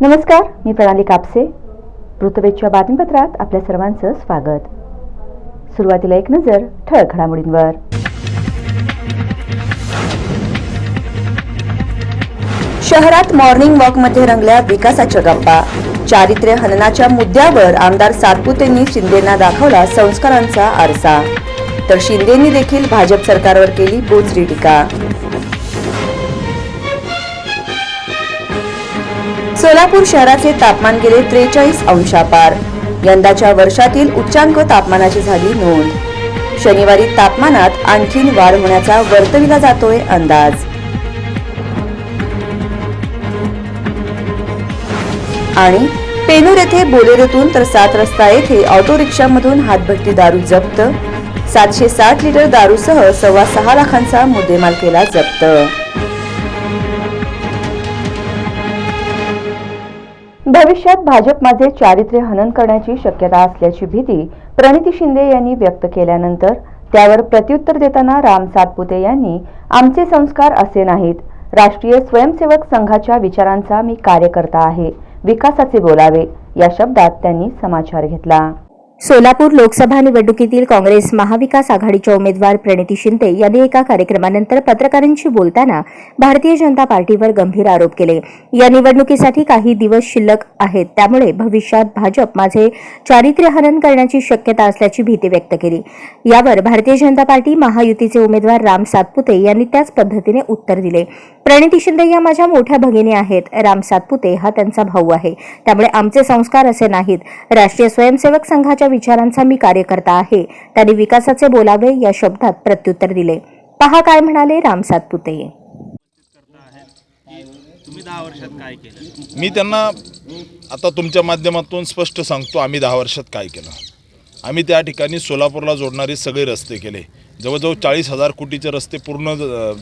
नमस्कार मी प्रणाली कापसे. वृत्तवेधच्या बातमीपत्रात आपल्या सर्वांचं स्वागत. सुरुवातीला एक नजर ठळक घडामोडींवर. शहरात मॉर्निंग वॉकमध्ये रंगल्या विकासाच्या गप्पा. चारित्र्य हननाच्या मुद्द्यावर आमदार सातपुतेंनी शिंदेंना दाखवला संस्कारांचा आरसा. तर शिंदेंनी देखील भाजप सरकारवर केली बोचरी टीका. सोलापूर शहराचे तापमान गेले त्रेचाळीस अंशापार यंदाच्या वर्षातील उच्चांक तापमानाची झाली नोंद. शनिवारी तापमानात आणखीन वाढ होण्याचा वर्तविला जातोय अंदाज. आणि पेनूर येथे बोलेरोतून तर सात रस्ता येथे ऑटो रिक्षामधून हातभट्टी दारू जप्त. सातशे साठ लिटर दारूसह सव्वा सहा लाखांचा मुद्देमाल केला जप्त. भविष्यात भाजप माझे चारित्र्य हनन करण्याची शक्यता असल्याची भीती प्रणिती शिंदे यांनी व्यक्त केल्यानंतर त्यावर प्रत्युत्तर देताना राम सातपुते यांनी आमचे संस्कार असे नाहीत. राष्ट्रीय स्वयंसेवक संघाच्या विचारांचा मी कार्यकर्ता आहे. विकासाचे बोलावे. या शब्दात त्यांनी समाचार घेतला. सोलापूर लोकसभा निवडणुकीतील काँग्रेस महाविकास आघाडीच्या उमेदवार प्रणिती शिंदे यांनी एका कार्यक्रमानंतर पत्रकारांशी बोलताना भारतीय जनता पार्टीवर गंभीर आरोप केले. या निवडणुकीसाठी काही दिवस शिल्लक आहेत. त्यामुळे भविष्यात भाजप माझे चारित्र्य हनन करण्याची शक्यता असल्याची भीती व्यक्त केली. यावर भारतीय जनता पार्टी महायुतीचे उमेदवार राम सातपुते यांनी त्याच पद्धतीने उत्तर दिले. प्रणिती शिंदे या माझ्या मोठ्या भगिनी आहेत. राम सातपुते हा त्यांचा भाऊ आहे. त्यामुळे आमचे संस्कार असे नाहीत. राष्ट्रीय स्वयंसेवक संघाच्या विचारांचा मी कार्यकर्ता आहे. त्यांनी विकासाचे बोलावे या शब्दात प्रत्युत्तर दिले. पहा काय म्हणाले राम सातपुते. तुम्ही दहा वर्षात काय केलं? मी त्यांना आता तुमच्या माध्यमातून स्पष्ट सांगतो आम्ही दहा वर्षात काय केलं? आम्ही त्या ठिकाणी सोलापूरला जोडणारे सगळे रस्ते केले. जवळजवळ चाळीस हजार कोटीचे रस्ते पूर्ण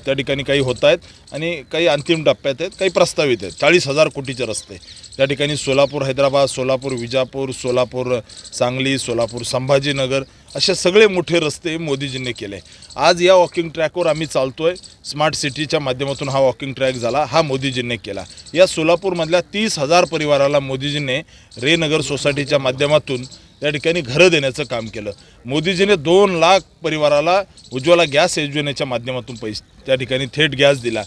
त्या ठिकाणी काही होत आहेत आणि काही अंतिम टप्प्यात आहेत काही प्रस्तावित आहेत. चाळीस हजार कोटीचे रस्ते. त्या ठिकाणी सोलापूर हैदराबाद सोलापूर विजापूर सोलापूर सांगली सोलापूर संभाजीनगर असे सगळे मोठे रस्ते मोदीजींनी केले. आज या वॉकिंग ट्रॅकवर आम्ही चालतो आहे स्मार्ट सिटीच्या माध्यमातून हा वॉकिंग ट्रॅक झाला हा मोदीजींनी केला. या सोलापूरमधल्या तीस हजार परिवाराला मोदीजींनी रेनगर सोसायटीच्या माध्यमातून त्या ठिकाणी घरं देण्याचं काम केलं. मोदीजीने दोन लाख परिवाराला उज्ज्वला गॅस योजनेच्या माध्यमातून पैसे त्या ठिकाणी थेट गॅस दिला.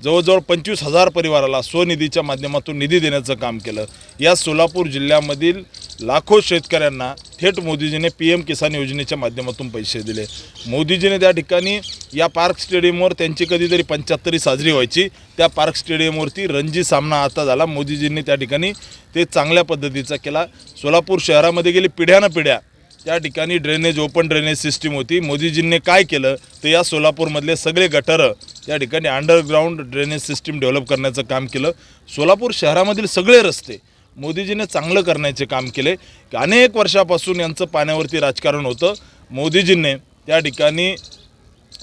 जवळजवळ पंचवीस हजार परिवाराला स्वनिधीच्या माध्यमातून निधी देण्याचं काम केलं. या सोलापूर जिल्ह्यामधील लाखो शेतकऱ्यांना थेट मोदीजीने पी एम किसान योजनेच्या माध्यमातून पैसे दिले. मोदीजीने त्या ठिकाणी या पार्क स्टेडियमवर त्यांची कधीतरी पंच्याहत्तरी साजरी व्हायची. त्या पार्क स्टेडियमवरती रणजी सामना आता झाला. मोदीजींनी त्या ठिकाणी ते चांगल्या पद्धतीचा केला. सोलापूर शहरामध्ये गेली पिढ्यानं पिढ्या त्या ठिकाणी ड्रेनेज ओपन ड्रेनेज सिस्टीम होती. मोदीजींनी काय केलं? तर या सोलापूरमधले सगळे गटारं त्या ठिकाणी अंडरग्राऊंड ड्रेनेज सिस्टीम डेव्हलप करण्याचं काम केलं. सोलापूर शहरामधील सगळे रस्ते मोदीजीने चांगलं करण्याचे काम केले. अनेक वर्षापासून यांचं पाण्यावरती राजकारण होतं. मोदीजींनी त्या ठिकाणी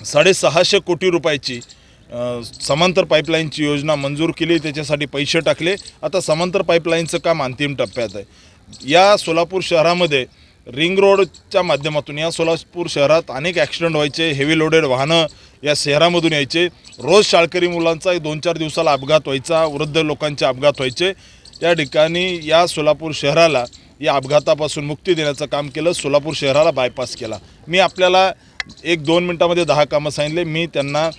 साडेसहाशे कोटी रुपयाची समांतर पाईपलाईनची योजना मंजूर केली. त्याच्यासाठी पैसे टाकले. आता समांतर पाईपलाईनचं काम अंतिम टप्प्यात आहे. या सोलापूर शहरामध्ये रिंग रोडच्या माध्यमातून या सोलापूर शहरात अनेक ॲक्सिडेंट व्हायचे हेवी लोडेड वाहनं या शहरामधून यायचे. रोज शाळकरी मुलांचा दोन चार दिवसाला अपघात व्हायचा वृद्ध लोकांचे अपघात व्हायचे. त्या ठिकाणी या सोलापूर शहराला या अपघातापासून मुक्ती देण्याचं काम केलं सोलापूर शहराला बायपास केला. मी आपल्याला एक दोन मिनटामध्ये दहा कामं सांगितले. मी त्यांना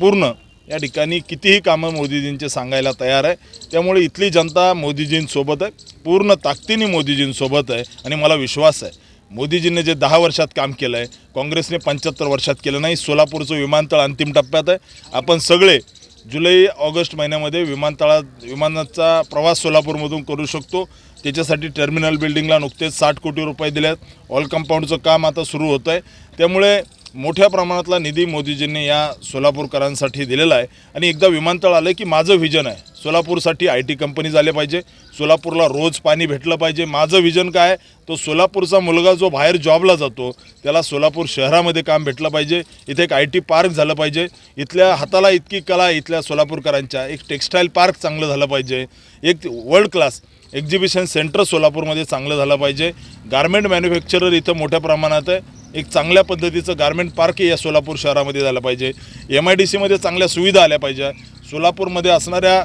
पूर्ण या ठिकाणी कितीही कामं मोदीजींचे सांगायला तयार आहे. त्यामुळे इथली जनता मोदीजींसोबत आहे. पूर्ण ताकदीने मोदीजींसोबत आहे आणि मला विश्वास आहे. मोदीजींनी जे दहा वर्षात काम केलं आहे काँग्रेसने पंच्याहत्तर वर्षात केलं नाही सोलापूरचं विमानतळ अंतिम टप्प्यात आहे. आपण सगळे जुलै ऑगस्ट महिन्यामध्ये विमानतळात विमानाचा प्रवास सोलापूरमधून करू शकतो. त्याच्यासाठी टर्मिनल बिल्डिंगला नुकतेच साठ कोटी रुपये दिलेत. ऑल कंपाऊंडचं काम आता सुरू होतं आहे त्यामुळे मोठ्या प्रमाणातला निधी मोदीजींनी या सोलापूरकरांसाठी दिलेला आहे. आणि एकदा विमानतळ आलं की माझं व्हिजन आहे. सोलापूरसाठी आय टी कंपनी झाले पाहिजे. सोलापूरला रोज पाणी भेटलं पाहिजे. माझं व्हिजन काय तो सोलापूरचा मुलगा जो बाहेर जॉबला जातो त्याला सोलापूर शहरामध्ये काम भेटलं पाहिजे. इथे एक आय टी पार्क झालं पाहिजे. इथल्या हाताला इतकी कला आहे इथल्या सोलापूरकरांच्या. एक टेक्स्टाईल पार्क चांगलं झालं पाहिजे. एक वर्ल्ड क्लास एक्झिबिशन सेंटर सोलापूरमध्ये चांगलं झालं पाहिजे. गारमेंट मॅन्युफॅक्चरर इथं मोठ्या प्रमाणात आहे. एक चांगल्या पद्धतीचं गारमेंट पार्क या सोलापूर शहरामध्ये झालं पाहिजे. एम आय डी सीमध्ये चांगल्या सुविधा आल्या पाहिजे. सोलापूरमध्ये असणाऱ्या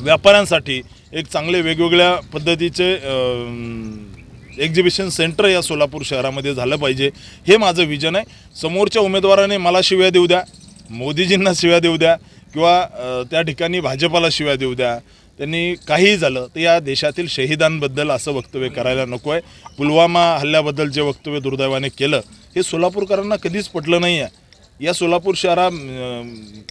व्यापाऱ्यांसाठी एक चांगले वेगवेगळ्या पद्धतीचे एक्झिबिशन सेंटर या सोलापूर शहरामध्ये झालं पाहिजे. हे माझं विजन आहे. समोरच्या उमेदवाराने मला शिव्या देऊ द्या. मोदीजींना शिव्या देऊ द्या. किंवा त्या ठिकाणी भाजपाला शिव्या देऊ द्या. त्यांनी काहीही झालं तर या देशातील शहीदांबद्दल असं वक्तव्य करायला नको आहे पुलवामा हल्ल्याबद्दल जे वक्तव्य दुर्दैवाने केलं हे सोलापूरकरांना कधीच पटलं नाही आहे या सोलापूर शहरा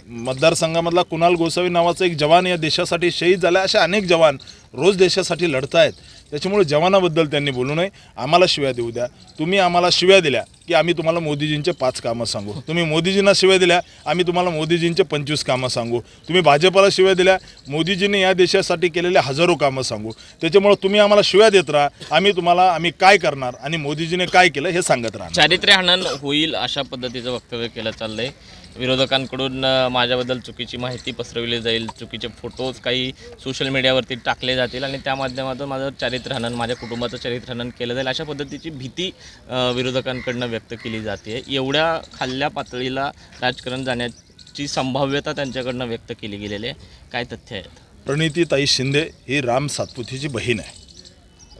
मतदारसंघामधला कुणाल गोसावी नावाचा एक जवान या देशासाठी शहीद झाला अशा अनेक जवान रोज देशासाठी लढत आहेत त्याच्यामुळे जवानाबद्दल त्यांनी बोलू नये. आम्हाला शिव्या देऊ द्या. तुम्ही आम्हाला शिव्या दिल्या की आम्ही तुम्हाला मोदीजींचे पाच कामं सांगू. तुम्ही मोदीजींना शिव्या दिल्या आम्ही तुम्हाला मोदीजींचे पंचवीस कामं सांगू. तुम्ही भाजपला शिव्या दिल्या मोदीजींनी या देशासाठी केलेले हजारो कामं सांगू. त्याच्यामुळे तुम्ही आम्हाला शिव्या देत राहा. आम्ही तुम्हाला आम्ही काय करणार आणि मोदीजीने काय केलं हे सांगत राहणार. चारित्र्य हनन होईल अशा पद्धतीचं वक्तव्य केलं चाललंय. विरोधकांकडून माझ्याबद्दल चुकीची माहिती पसरवली जाईल चुकीचे फोटोज काही सोशल मीडियावरती टाकले जातील आणि त्या माध्यमातून माझं चारित्र्य माझ्या कुटुंबाचं चरित्रहनन केलं जाईल अशा पद्धतीची भीती विरोधकांकडनं व्यक्त केली जाते. एवढ्या खाल्ल्या पातळीला राजकारण जाण्याची संभाव्यता त्यांच्याकडनं व्यक्त केली गेलेली आहे. काय तथ्य आहेत? प्रणितीताई शिंदे ही राम सातपुतीची बहीण आहे.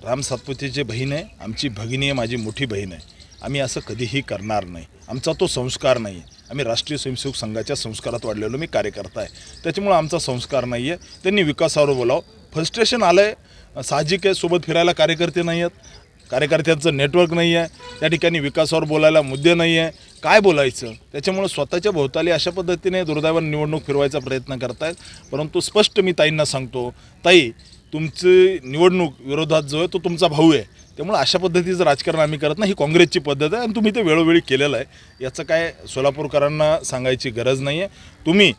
राम सातपुतीची बहीण आहे. आमची भगिनी आहे माझी मोठी बहीण आहे. आम्ही असं कधीही करणार नाही. आमचा तो संस्कार नाही आहे. आम्ही राष्ट्रीय स्वयंसेवक संघाच्या संस्कारात वाढलेलो मी कार्यकर्ता आहे त्याच्यामुळं आमचा संस्कार नाही आहे त्यांनी विकासावर बोलावं. फ्रस्ट्रेशन आलं आहे साहजिक आहे सोबत फिरायला कार्यकर्ते नाही आहेत कार्यकर्त्यांचं नेटवर्क नाही आहे त्या ठिकाणी विकासावर बोलायला मुद्दे नाही आहे काय बोलायचं? त्याच्यामुळं स्वतःच्या भोवताली अशा पद्धतीने दुर्दैवाने निवडणूक फिरवायचा प्रयत्न करतायत. परंतु स्पष्ट मी ताईंना सांगतो ताई तुमची निवडणूक विरोधात जो आहे तो तुमचा भाऊ आहे. त्यामुळे अशा पद्धतीचं राजकारण आम्ही करत नाही. ही काँग्रेसची पद्धत आहे आणि तुम्ही ते वेळोवेळी केलेलं आहे. याचं काय सोलापूरकरांना सांगायची गरज नाही आहे तुम्ही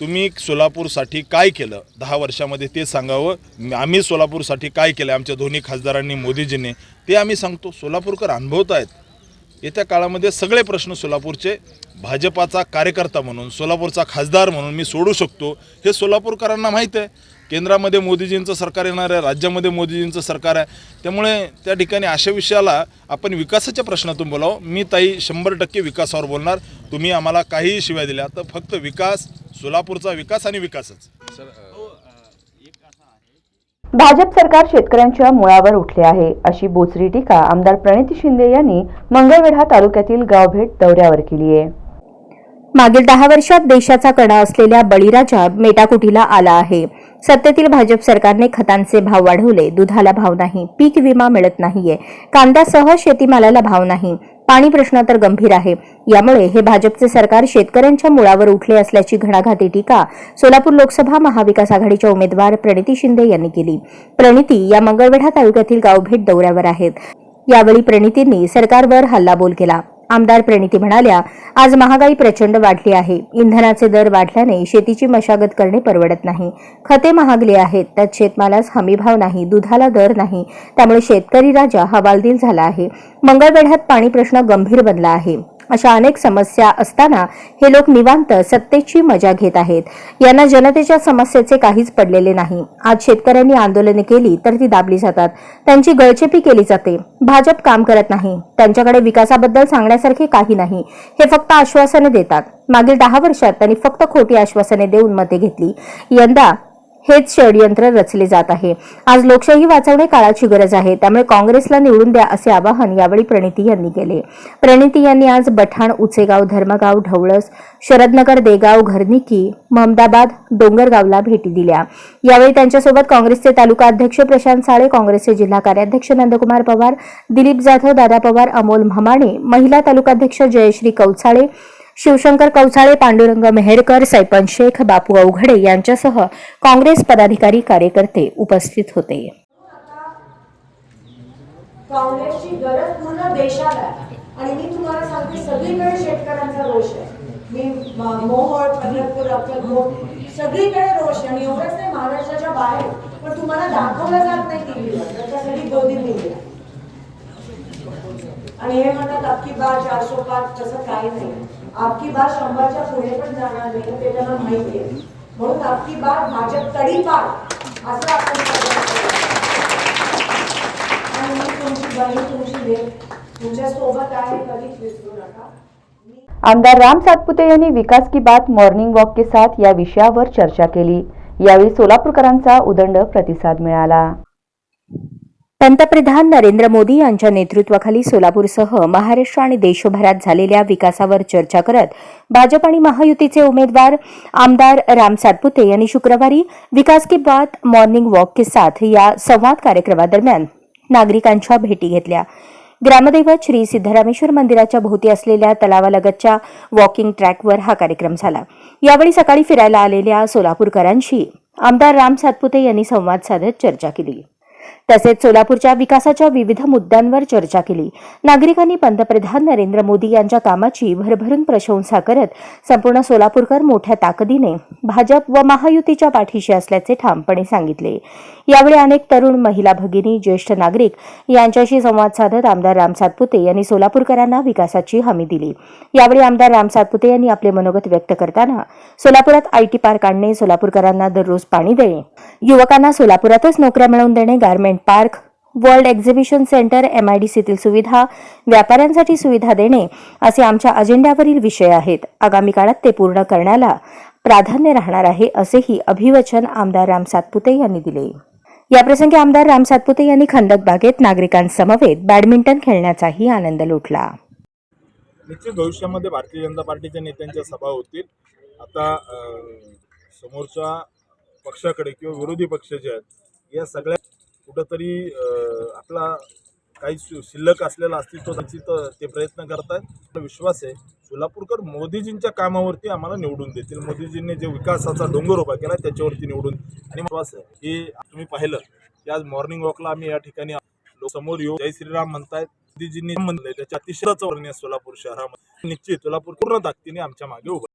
तुम्ही सोलापूरसाठी काय केलं? दहा वर्षामध्ये ते सांगावं. आम्ही सोलापूरसाठी काय केलं? आमच्या दोन्ही खासदारांनी मोदीजींनी ते आम्ही सांगतो. सोलापूरकर अनुभवत आहेत. येत्या काळामध्ये सगळे प्रश्न सोलापूरचे भाजपाचा कार्यकर्ता म्हणून सोलापूरचा खासदार म्हणून मी सोडू शकतो. हे सोलापूरकरांना माहीत आहे. केंद्रामध्ये मोदीजींचं सरकार येणार आहे राज्यामध्ये मोदीजींचं सरकार आहे. त्यामुळे त्या ठिकाणी अशा विषयाला आपण विकासाच्या प्रश्नातून बोलावं. मी ताई शंभर टक्के विकासावर बोलणार. तुम्ही आम्हाला काहीही शिवाय दिल्या तर फक्त विकास सोलापूरचा विकास आणि विकासच. भाजप सरकार शेतकऱ्यांच्या मुळावर उठले आहे अशी बोचरी टीका आमदार प्रणिती शिंदे यांनी मंगळवेढा तालुक्यातील गावभेट दौऱ्यावर केली आहे. मागील दहा वर्षात देशाचा कणा असलेल्या बळीराजा मेटाकुटीला आला आहे. सत्तेतील भाजप सरकारने खतांचे भाव वाढवले. दुधाला भाव नाही पीक विमा मिळत नाहीये. कांद्यासह शेतीमालाला भाव नाही. पाणी प्रश्न तर गंभीर आहे. यामुळे हे भाजपचे सरकार शेतकऱ्यांच्या मुळावर उठले असल्याची घणाघाती टीका सोलापूर लोकसभा महाविकास आघाडीच्या उमेदवार प्रणिती शिंदे यांनी केली. प्रणिती या मंगळवेढा तालुक्यातील गावभेट दौऱ्यावर आहेत. यावेळी प्रणितींनी सरकारवर हल्लाबोल केला. आमदार प्रणिती म्हणाल्या आज महागाई प्रचंड वाढली आहे. इंधनाचे दर वाढल्याने शेतीची मशागत करणे परवडत नाही. खते महागली आहेत. त्यात शेतमालास हमीभाव नाही दुधाला दर नाही. त्यामुळे शेतकरी राजा हवालदिल झाला आहे. मंगळवेढ्यात पाणी प्रश्न गंभीर बनला आहे. अशा अनेक समस्या असताना हे लोक निवांत सत्तेची मजा घेत आहेत. यांना जनतेच्या समस्येचे काहीच पडलेले नाही. आज शेतकऱ्यांनी आंदोलने केली तर ती दाबली जातात. त्यांची गळचेपी केली जाते. भाजप काम करत नाही. त्यांच्याकडे विकासाबद्दल सांगण्यासारखे काही नाही. हे फक्त आश्वासने देतात. मागील दहा वर्षात त्यांनी फक्त खोटी आश्वासने देऊन मते घेतली. यंदा हेच षडयंत्र रचले जात आहे. आज लोकशाही वाचवणे काळाची गरज आहे. त्यामुळे काँग्रेसला निवडून द्या असे आवाहन यावेळी प्रणिती यांनी केले. प्रणिती यांनी आज बठाण उचेगाव धर्मगाव ढवळस शरदनगर देगाव घरनिकी महमदाबाद डोंगरगावला भेटी दिल्या. यावेळी त्यांच्यासोबत काँग्रेसचे तालुका अध्यक्ष प्रशांत साळे काँग्रेसचे जिल्हा कार्याध्यक्ष नंदकुमार पवार दिलीप जाधव दादा पवार अमोल म्हामाणे महिला तालुकाध्यक्ष जयश्री कौचाळे शिवशंकर कौसाळे पांडुरंग मेहरकर सैपन शेख बापू अवघडे यांच्यासह काँग्रेस पदाधिकारी कार्यकर्ते उपस्थित होते. काँग्रेसची गरज पूर्ण देशाला आहे. आणि मी तुम्हाला सांगते सगळीकडे शेतकऱ्यांचा रोष आहे. मी मोहोळ पंढरपूर अक्कलकोट सगळीकडे रोष आहे. आणि एवढंच नाही महाराष्ट्राच्या बाहेर. पण तुम्हाला दाखवलं जात नाही टीव्हीवर त्याच्यासाठी गोदी मीडिया आणि हे म्हणतात आपकी बा चारशे पाच तसं काही नाही. आपकी बात शंभरच्या पुढे पण जाणार नाही ते त्यांना माहिती आहे. म्हणून आपकी बात भाजप तडीपार असं आपण तुमची बहीण तुमची भेट तुमच्यासोबत आहे कधीच विसरू नका. आमदार राम सातपुते यांनी विकास की बात मॉर्निंग वॉक के साथ या विषयावर चर्चा केली. यावेळी सोलापूरकरांचा उदंड प्रतिसाद मिळाला. पंतप्रधान नरेंद्र मोदी यांच्या नेतृत्वाखाली सोलापूरसह महाराष्ट्र आणि देशभरात झालेल्या विकासावर चर्चा करत भाजप आणि महायुतीचे उमेदवार आमदार राम सातपुते यांनी शुक्रवारी विकास की बात मॉर्निंग वॉक के साथ या संवाद कार्यक्रमादरम्यान नागरिकांच्या भेटी घेतल्या. ग्रामदैवत श्री सिद्धरामेश्वर मंदिराच्या भोवती असलेल्या तलावालगतच्या वॉकिंग ट्रॅकवर हा कार्यक्रम झाला. यावेळी सकाळी फिरायला आलेल्या सोलापूरकरांशी आमदार राम सातपुते यांनी संवाद साधत चर्चा केली. तसेच सोलापूरच्या विकासाच्या विविध मुद्द्यांवर चर्चा केली. नागरिकांनी पंतप्रधान नरेंद्र मोदी यांच्या कामाची भरभरून प्रशंसा करत संपूर्ण सोलापूरकर मोठ्या ताकदीने भाजप व महायुतीच्या पाठीशी असल्याचे ठामपणे सांगितले. यावेळी अनेक तरुण महिला भगिनी ज्येष्ठ नागरिक यांच्याशी संवाद साधत आमदार राम सातपुते यांनी सोलापूरकरांना विकासाची हमी दिली. यावेळी आमदार राम सातपुते यांनी आपले मनोगत व्यक्त करताना सोलापुरात आयटी पार्क आणणे सोलापूरकरांना दररोज पाणी देणे युवकांना सोलापुरातच नोकऱ्या मिळवून देणे garment park world exhibition centre एमआयडीसीतील सुविधा व्यापाऱ्यांसाठी सुविधा देणे असे आमच्या अजेंड्यावरील विषय आहेत. आगामी काळात ते पूर्ण करण्याला प्राधान्य राहणार आहे असेही अभिवचन आमदार राम सातपुते यांनी दिले. याप्रसंगी आमदार राम सातपुते यांनी खंदक बागेत नागरिकांसमवेत बॅडमिंटन खेळण्याचाही आनंद लुटला. निश्चित भविष्यामध्ये भारतीय जनता पार्टीच्या नेत्यांच्या सभा होतील. आता समोरच्या पक्षाकडे किंवा विरोधी पक्ष जे आहेत या सगळ्या कुठंतरी आपला काही शिल्लक असलेला अस्तित्व त्याची तर ते प्रयत्न करतात मला विश्वास आहे सोलापूरकर मोदीजींच्या कामावरती आम्हाला निवडून देतील. मोदीजींनी जे विकासाचा डोंगर उभा केला त्याच्यावरती निवडून आणि विश्वास आहे की तुम्ही पाहिलं की आज मॉर्निंग वॉकला आम्ही या ठिकाणी समोर येऊ जय श्रीराम म्हणतायत. मोदीजींनी म्हणलंय त्याच्या अतिशय वर्णीय सोलापूर शहरामध्ये. निश्चित सोलापूर पूर्ण ताकदीने आमच्या मागे उभं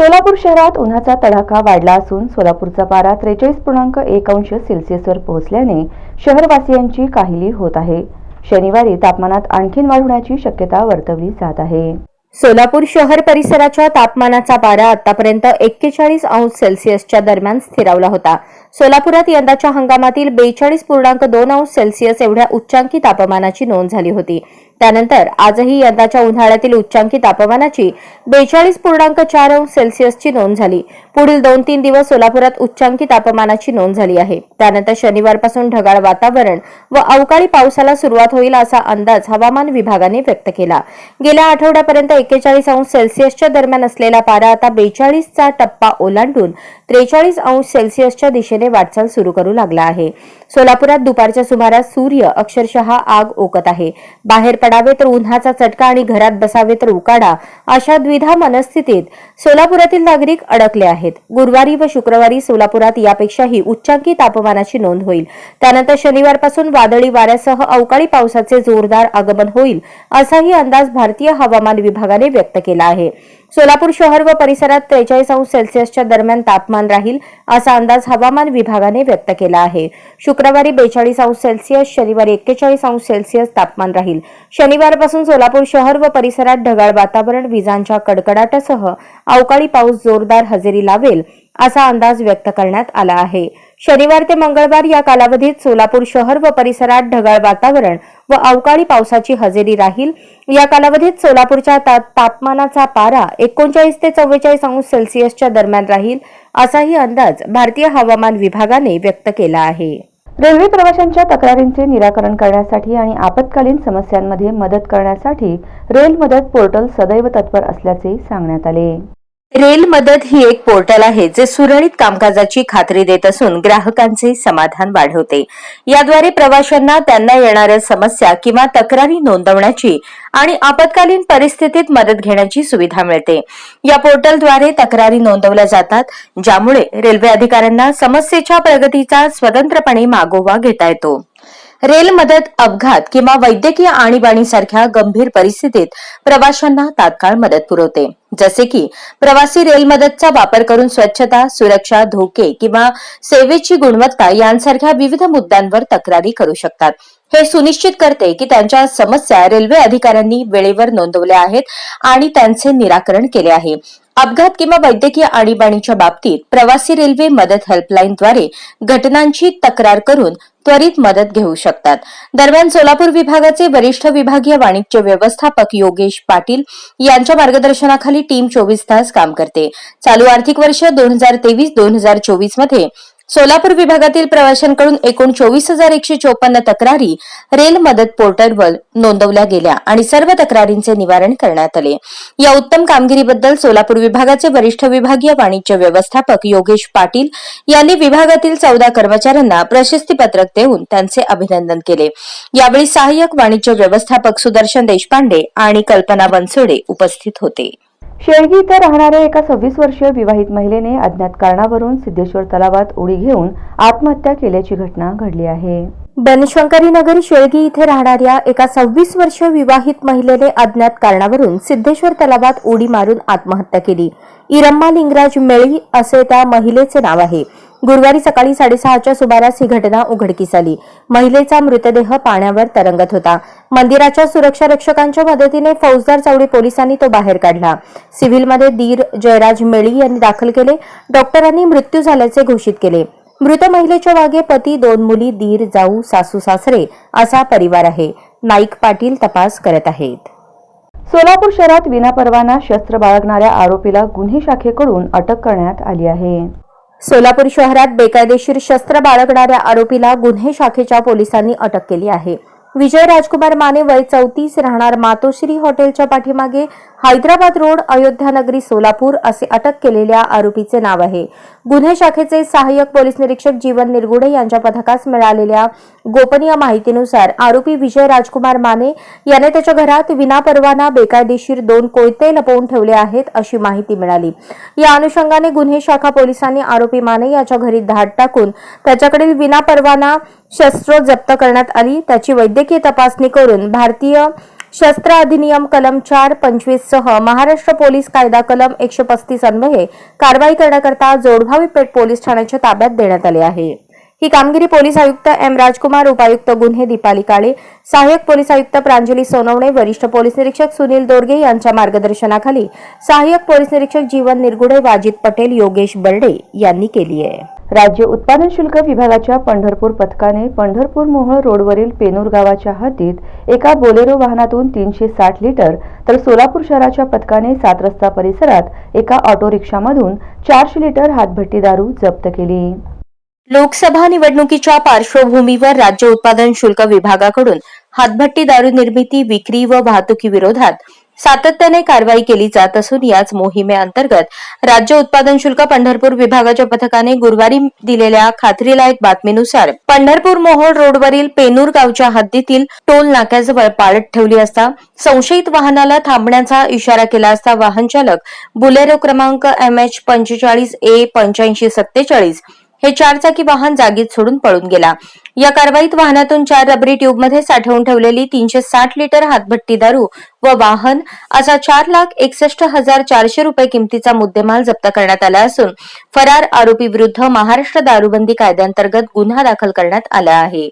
सोलापूर शहरात उन्हाचा तडाखा वाढला असून सोलापूरचा पारा त्रेचाळीस पूर्णांक एक अंश सेल्सिअसवर पोहोचल्याने शहरवासियांची काहिली होत आहे. शनिवारी तापमानात आणखीन वाढ होण्याची शक्यता वर्तवली जात आहे. सोलापूर शहर परिसराच्या तापमानाचा पारा आतापर्यंत एक्केचाळीस अंश सेल्सिअसच्या दरम्यान स्थिरावला होता. सोलापुरात यंदाच्या हंगामातील बेचाळीस पूर्णांक दोन अंश सेल्सिअस एवढ्या उच्चांकी तापमानाची नोंद झाली होती. त्यानंतर आजही यंदाच्या उन्हाळ्यातील उच्चांकी तापमानाची बेचाळीस पूर्णांक चार अंश सेल्सिअसची नोंद झाली. पुढील दोन तीन दिवस सोलापुरात उच्चांकी तापमानाची नोंद झाली आहे. त्यानंतर शनिवारपासून ढगाळ वातावरण व अवकाळी पावसाला सुरुवात होईल असा अंदाज हवामान विभागाने व्यक्त केला. गेल्या आठवड्यापर्यंत एक्केचाळीस अंश सेल्सिअसच्या दरम्यान असलेला पारा आता बेचाळीसचा टप्पा ओलांडून त्रेचाळीस अंश सेल्सिअसच्या दिशेने वाटचाल सुरू करू लागला आहे. सोलापुरात दुपारच्या सुमारास सूर्य अक्षरशः आग ओकत आहे. बाहेर पडावे तर उन्हाचा चटका आणि घरात बसावे तर उकाडा अशा द्विधा मनस्थितीत सोलापुरातील नागरिक अडकले आहेत. गुरुवारी व शुक्रवारी सोलापुरात यापेक्षाही उच्चांकी तापमानाची नोंद होईल. त्यानंतर शनिवारपासून वादळी वाऱ्यासह अवकाळी पावसाचे जोरदार आगमन होईल असाही अंदाज भारतीय हवामान विभागाने व्यक्त केला आहे. सोलापूर शहर व परिसरात त्रेचाळीस अंश सेल्सिअसच्या दरम्यान तापमान राहील असा अंदाज हवामान विभागाने व्यक्त केला आहे. शुक्रवारी बेचाळीस अंश सेल्सिअस शनिवारी एक्केचाळीस अंश सेल्सिअस तापमान राहील. शनिवारपासून सोलापूर शहर व परिसरात ढगाळ वातावरण विजांच्या कडकडाटासह अवकाळी पाऊस जोरदार हजेरी लावेल असा अंदाज व्यक्त करण्यात आला आहे. शनिवार ते मंगळवार या कालावधीत सोलापूर शहर व परिसरात ढगाळ वातावरण व अवकाळी पावसाची हजेरी राहील. या कालावधीत सोलापूरच्या ता- तापमानाचा पारा एकोणचाळीस ते चव्वेचाळीस अंश सेल्सिअसच्या दरम्यान राहील असाही अंदाज भारतीय हवामान विभागाने व्यक्त केला आहे. रेल्वे प्रवाशांच्या तक्रारींचे निराकरण करण्यासाठी आणि आपत्कालीन समस्यांमध्ये मदत करण्यासाठी रेल मदत पोर्टल सदैव तत्पर असल्याचे सांगण्यात आले. रेल मदत ही एक पोर्टल आहे जे सुरळीत कामकाजाची खात्री देत असून ग्राहकांचे समाधान वाढवते. याद्वारे प्रवाशांना त्यांना येणाऱ्या समस्या किंवा तक्रारी नोंदवण्याची आणि आपत्कालीन परिस्थितीत मदत घेण्याची सुविधा मिळते. या पोर्टलद्वारे तक्रारी नोंदवल्या जातात ज्यामुळे रेल्वे अधिकाऱ्यांना समस्येच्या प्रगतीचा स्वतंत्रपणे मागोवा घेता येतो. रेल मदत अपघात किंवा वैद्यकीय आणीबाणीसारख्या गंभीर परिस्थितीत प्रवाशांना तात्काळ मदत पुरवते. जसे की प्रवासी रेल मदतचा वापर करून स्वच्छता सुरक्षा धोके किंवा सेवेची गुणवत्ता यांसारख्या विविध मुद्द्यांवर तक्रारी करू शकतात. हे सुनिश्चित करते की त्यांच्या समस्या रेल्वे अधिकाऱ्यांनी वेळेवर नोंदवल्या आहेत आणि त्यांचे निराकरण केले आहे. अपघात किंवा वैद्यकीय आणीबाणीच्या बाबतीत प्रवासी रेल्वे मदत हेल्पलाईनद्वारे घटनांची तक्रार करून त्वरित मदत घेऊ शकतात. दरम्यान सोलापूर विभागाचे वरिष्ठ विभागीय वाणिज्य व्यवस्थापक योगेश पाटील यांच्या मार्गदर्शनाखाली टीम चोवीस तास काम करते. चालू आर्थिक वर्ष दोन हजार तेवीस दोन हजार चोवीसमध्ये. सोलापूर विभागातील प्रवाशांकडून एकूण चोवीस हजार एकशे चोपन्न तक्रारी रेल मदत पोर्टलवर नोंदवल्या गेल्या आणि सर्व तक्रारींचे निवारण करण्यात आले. या उत्तम कामगिरीबद्दल सोलापूर विभागाचे वरिष्ठ विभागीय वाणिज्य व्यवस्थापक योगेश पाटील यांनी विभागातील चौदा कर्मचाऱ्यांना प्रशस्तीपत्रक देऊन त्यांचे अभिनंदन केले. यावेळी सहाय्यक वाणिज्य व्यवस्थापक सुदर्शन देशपांडे आणि कल्पना बनसोडे उपस्थित होते. शेळगी इथं राहणाऱ्या एका सव्वीस वर्षीय विवाहित महिलेने अज्ञात कारणावरून सिद्धेश्वर तलावात उडी घेऊन आत्महत्या केल्याची घटना घडली आहे. बनशंकरी नगर शेळगी इथे राहणाऱ्या एका सव्वीस वर्ष विवाहित महिलेने अज्ञात कारणावरून सिद्धेश्वर तलावात उडी मारून आत्महत्या केली. इरम्मा लिंगराज मेळी असे त्या महिलेचे नाव आहे. गुरुवारी सकाळी साडेसहाच्या सुमारास ही घटना उघडकीस आली. महिलेचा मृतदेह पाण्यावर तरंगत होता. मंदिराच्या सुरक्षा रक्षकांच्या मदतीने फौजदार चावडी पोलिसांनी तो बाहेर काढला. सिव्हिलमध्ये दीर जयराज मेळी यांनी दाखल केले. डॉक्टरांनी मृत्यू झाल्याचे घोषित केले. मृत महिलेच्या मागे पती दोन मुली दीर जाऊ सासू सासरे असा परिवार आहे. नाईक पाटील तपास करत आहेत. सोलापूर शहरात विनापरवाना शस्त्र बाळगणाऱ्या आरोपीला गुन्हे शाखेकडून अटक करण्यात आली आहे. सोलापूर शहरात बेकायदेशीर शस्त्र बाळगणाऱ्या आरोपीला गुन्हे शाखेच्या पोलिसांनी अटक केली आहे. विजय राजकुमार माने वय चौतीस राहणार मातोश्री हॉटेलच्या पाठीमागे हैदराबाद रोड अयोध्या नगरी सोलापूर असे अटक केलेल्या आरोपीचे नाव आहे. गुन्हे शाखेचे सहाय्यक पोलीस निरीक्षक जीवन निरगुडे यांच्या पथकास मिळालेल्या गोपनीय माहितीनुसार आरोपी विजय राजकुमार माने याने त्याच्या घरात विनापरवाना बेकायदेशीर दोन कोयते लपवून ठेवले आहेत अशी माहिती मिळाली. या अनुषंगाने गुन्हे शाखा पोलिसांनी आरोपी माने याच्या घरी धाड टाकून त्याच्याकडील विनापरवाना शस्त्र जप्त करण्यात आली. त्याची वैद्यकीय तपासणी करून भारतीय शस्त्र अधिनियम कलम चार पंचवीस सह महाराष्ट्र पोलीस कायदा कलम एकशे पस्तीस अन्वये कारवाई करण्याकरता जोडभावी पेठ पोलीस ठाण्याच्या ताब्यात देण्यात आले आहे. ही कामगिरी पोलीस आयुक्त एम राजकुमार उपायुक्त गुन्हे दीपाली काळे सहाय्यक पोलीस आयुक्त प्रांजली सोनवणे वरिष्ठ पोलीस निरीक्षक सुनील दोरगे यांच्या मार्गदर्शनाखाली सहाय्यक पोलीस निरीक्षक जीवन निरगुडे वाजित पटेल योगेश बर्डे यांनी केली आहे. राज्य उत्पादन शुल्क विभागाच्या पंढरपूर पथकाने पंढरपूर मोहोळ रोडवरील पेनूर गावाच्या हद्दीत एका बोलेरो वाहनातून तीनशे साठ लिटर तर सोलापूर शहराच्या पथकाने सात रस्ता परिसरात एका ऑटो रिक्षामधून चारशे लिटर हातभट्टी दारू जप्त केली. लोकसभा निवडणुकीच्या पार्श्वभूमीवर राज्य उत्पादन शुल्क विभागाकडून हातभट्टी दारू निर्मिती विक्री व वाहतुकीविरोधात सातत्याने कारवाई केली जात असून याच मोहिमेअंतर्गत राज्य उत्पादन शुल्क पंढरपूर विभागाच्या पथकाने गुरुवारी दिलेल्या खात्रीलायक बातमीनुसार पंढरपूर मोहोळ रोडवरील पेनूर गावच्या हद्दीतील टोल नाक्याजवळ पाळत ठेवली असता संशयित वाहनाला थांबण्याचा इशारा केला असता वाहन चालक बुलेरो क्रमांक एम एच पंचेचाळीस ए पंच्याऐंशी सत्तेचाळीस हे चारचाकी वाहन जागीच सोडून पळून गेला. या कारवाईत वाहनातून चार रबरी ट्यूबमध्ये साठवून ठेवलेली तीनशे साठ लिटर हातभट्टी दारू व वाहन असा चार लाख एकसष्ट हजार चारशे रुपये किमतीचा मुद्देमाल जप्त करण्यात आला असून फरार आरोपी विरुद्ध महाराष्ट्र दारूबंदी कायद्यांतर्गत गुन्हा दाखल करण्यात आला आहे.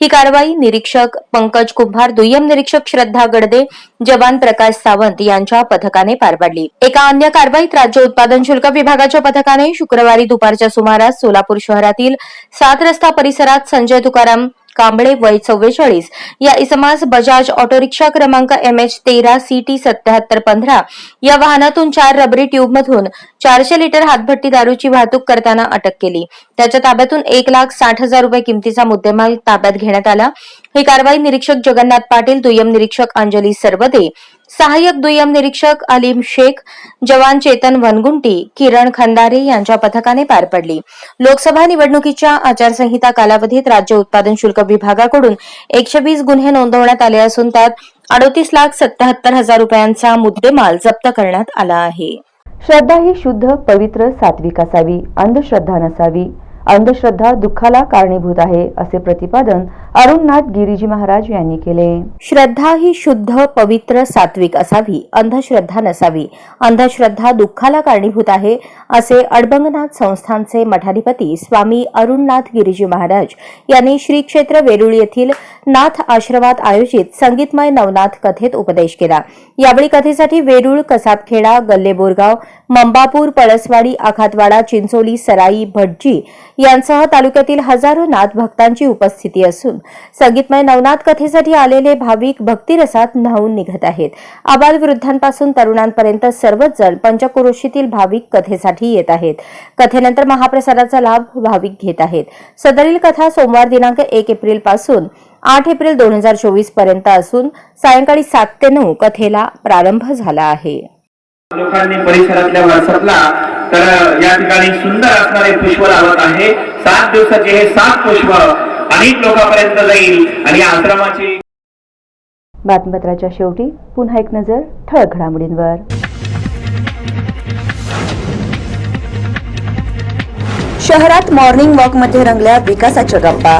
ही कारवाई निरीक्षक पंकज कुंभार दुय्यम निरीक्षक श्रद्धा गडदे जवान प्रकाश सावंत यांच्या पथकाने पार पाडली. एका अन्य कारवाईत राज्य उत्पादन शुल्क विभागाच्या पथकाने शुक्रवारी दुपारच्या सुमारास सोलापूर शहरातील सात रस्ता परिसरात संजय तुकाराम कांबळे वय चव्वेचाळीस. या इसमास बजाज ऑटो रिक्षा क्रमांक एम एच तेरा सी टी सत्याहत्तर पंधरा. या वाहनातून चार रबरी ट्यूबमधून चारशे लिटर हातभट्टी दारूची वाहतूक करताना अटक केली. त्याच्या ताब्यातून एक लाख साठ हजार रुपये किमतीचा मुद्देमाल ताब्यात घेण्यात आला. ही कारवाई निरीक्षक जगन्नाथ पाटील दुय्यम निरीक्षक अंजली सरवदे सहाय्यक दुय्यम निरीक्षक अलीम शेख जवान चेतन वनगुंटी किरण खंदारे यांच्या पथकाने पार पडली. लोकसभा निवडणुकीच्या आचारसंहिता कालावधीत राज्य उत्पादन शुल्क विभागाकडून एकशे वीस गुन्हे नोंदवण्यात आले असून त्यात अडोतीस लाख सत्याहत्तर हजार रुपयांचा मुद्देमाल जप्त करण्यात आला आहे. श्रद्धा ही शुद्ध पवित्र सात्विक असावी अंधश्रद्धा नसावी. अंधश्रद्धा दुःखाला कारणीभूत आहे असे प्रतिपादन अरुणनाथ गिरीजी महाराज यांनी केले. श्रद्धा ही शुद्ध पवित्र सात्विक असावी अंधश्रद्धा नसावी. अंधश्रद्धा दुःखाला कारणीभूत आहे असे अडबंगनाथ संस्थानचे मठाधिपती स्वामी अरुणनाथ गिरीजी महाराज यांनी श्री क्षेत्र वेरुळ येथील नाथ आश्रमात आयोजित संगीतमय नवनाथ कथेत उपदेश केला. यावेळी कथेसाठी वेरूळ कसाबखेडा गल्ले बोरगाव मंबापूर पळसवाडी आखातवाडा चिंचोली सराई भटजी यांसह तालुक्यातील हजारो नाथ भक्तांची उपस्थिती असून संगीतमय नवनाथ कथेसाठी आलेले भाविक भक्तिरसात न्हावून निघत आहेत. आबाल वृद्धांपासून तरुणांपर्यंत सर्वच जण पंचक्रोशीतील भाविक कथेसाठी येत आहेत. कथेनंतर महाप्रसादाचा लाभ भाविक घेत आहेत. सदरील कथा सोमवार दिनांक एक एप्रिलपासून आठ एप्रिल दोन हजार चोवीसपर्यंत असून सायंकाळी सात ते नऊ कथेला प्रारंभ झाला आहे. लोकांनी परिसरातल्या व्हॉट्सअपला तर या ठिकाणी सुंदर असणारे पुष्प लावत आहे. सात दिवसाचे हे सात पुष्प अनेक लोकांपर्यंत जाईल आणि आश्रमाची बातमीपत्राच्या शेवटी पुन्हा एक नजर ठळक घडामोडींवर. शहरात मॉर्निंग वॉकमध्ये रंगल्या विकासाच्या गप्पा.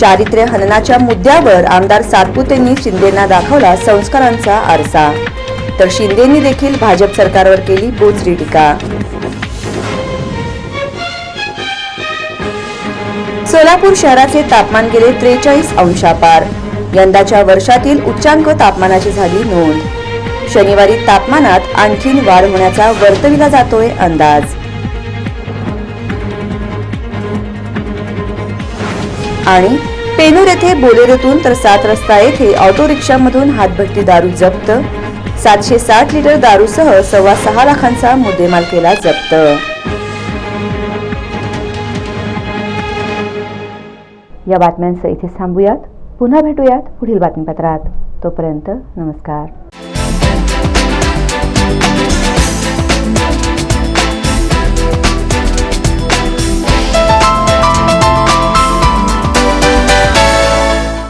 चारित्र्य हननाच्या मुद्द्यावर आमदार सातपुतेंनी शिंदेना दाखवला संस्कारांचा आरसा. तर शिंदेनी देखील भाजप सरकारवर केली बोचरी टीका. सोलापूर शहराचे तापमान गेले त्रेचाळीस अंशापार यंदाच्या वर्षातील उच्चांक तापमानाची झाली नोंद. शनिवारी तापमानात आणखीन वाढ होण्याचा वर्तविला जातोय अंदाज. आणि पेनूर येथे बोलेरोतून तर सात रस्ता येथे ऑटो रिक्षामधून हातभट्टी दारू जप्त सातशे साठ लिटर दारूसह सव्वा सहा लाखांचा मुद्देमाल केला जप्त. या बातम्यांचं इथे थांबूयात. पुन्हा भेटूयात पुढील बातमीपत्रात. तोपर्यंत नमस्कार.